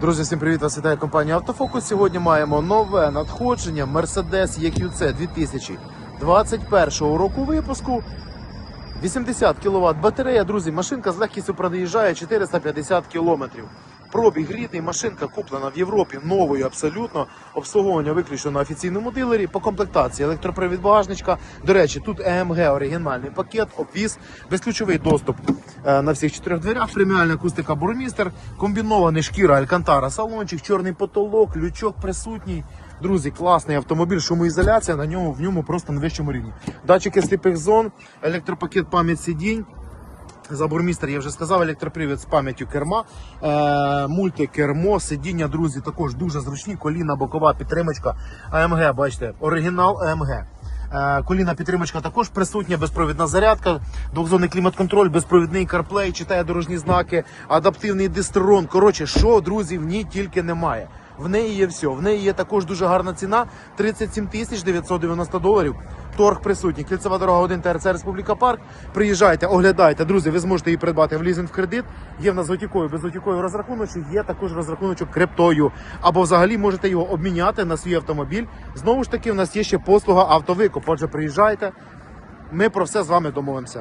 Друзі, всім привіт! Вас вітає компанія Автофокус. Сьогодні маємо нове надходження Mercedes EQC 2021 року випуску. 80 кВт батарея, друзі, машинка з легкістю проїжджає 450 км. Пробіг рідний, машинка куплена в Європі новою абсолютно. Обслуговування виключно на офіційному дилері. По комплектації електропривід багажничка. До речі, тут EMG оригінальний пакет, обвіз, безключовий доступ е, на всіх чотирьох дверях, преміальна акустика бурмістер, комбінований шкіра Алькантара, салончик, чорний потолок, лючок присутній. Друзі, класний автомобіль, шумоізоляція на ньому в ньому просто на вищому рівні. Датчики сліпих зон, електропакет пам'ять сидінь. Забурмістер, я вже сказав, електропривід з пам'яттю керма, е, мультикермо, сидіння, друзі, також дуже зручні, коліна, бокова підтримочка. АМГ, бачите, оригінал АМГ. Е, коліна підтримочка також присутня, безпровідна зарядка, двохзонний клімат-контроль, безпровідний CarPlay, читає дорожні знаки, адаптивний дистрон. Коротше, що, друзі, в ній тільки немає. В неї є все. В неї є також дуже гарна ціна 37 тисяч 990 доларів. Торг присутній. Кільцева дорога 1 ТРЦ Республіка Парк. Приїжджайте, оглядайте. Друзі, ви зможете її придбати в лізинг в кредит. Є в нас готівкою, безготівкою розрахуночок, є також розрахуночок криптою. Або взагалі можете його обміняти на свій автомобіль. Знову ж таки, в нас є ще послуга автовикуп. Отже, приїжджайте. Ми про все з вами домовимося.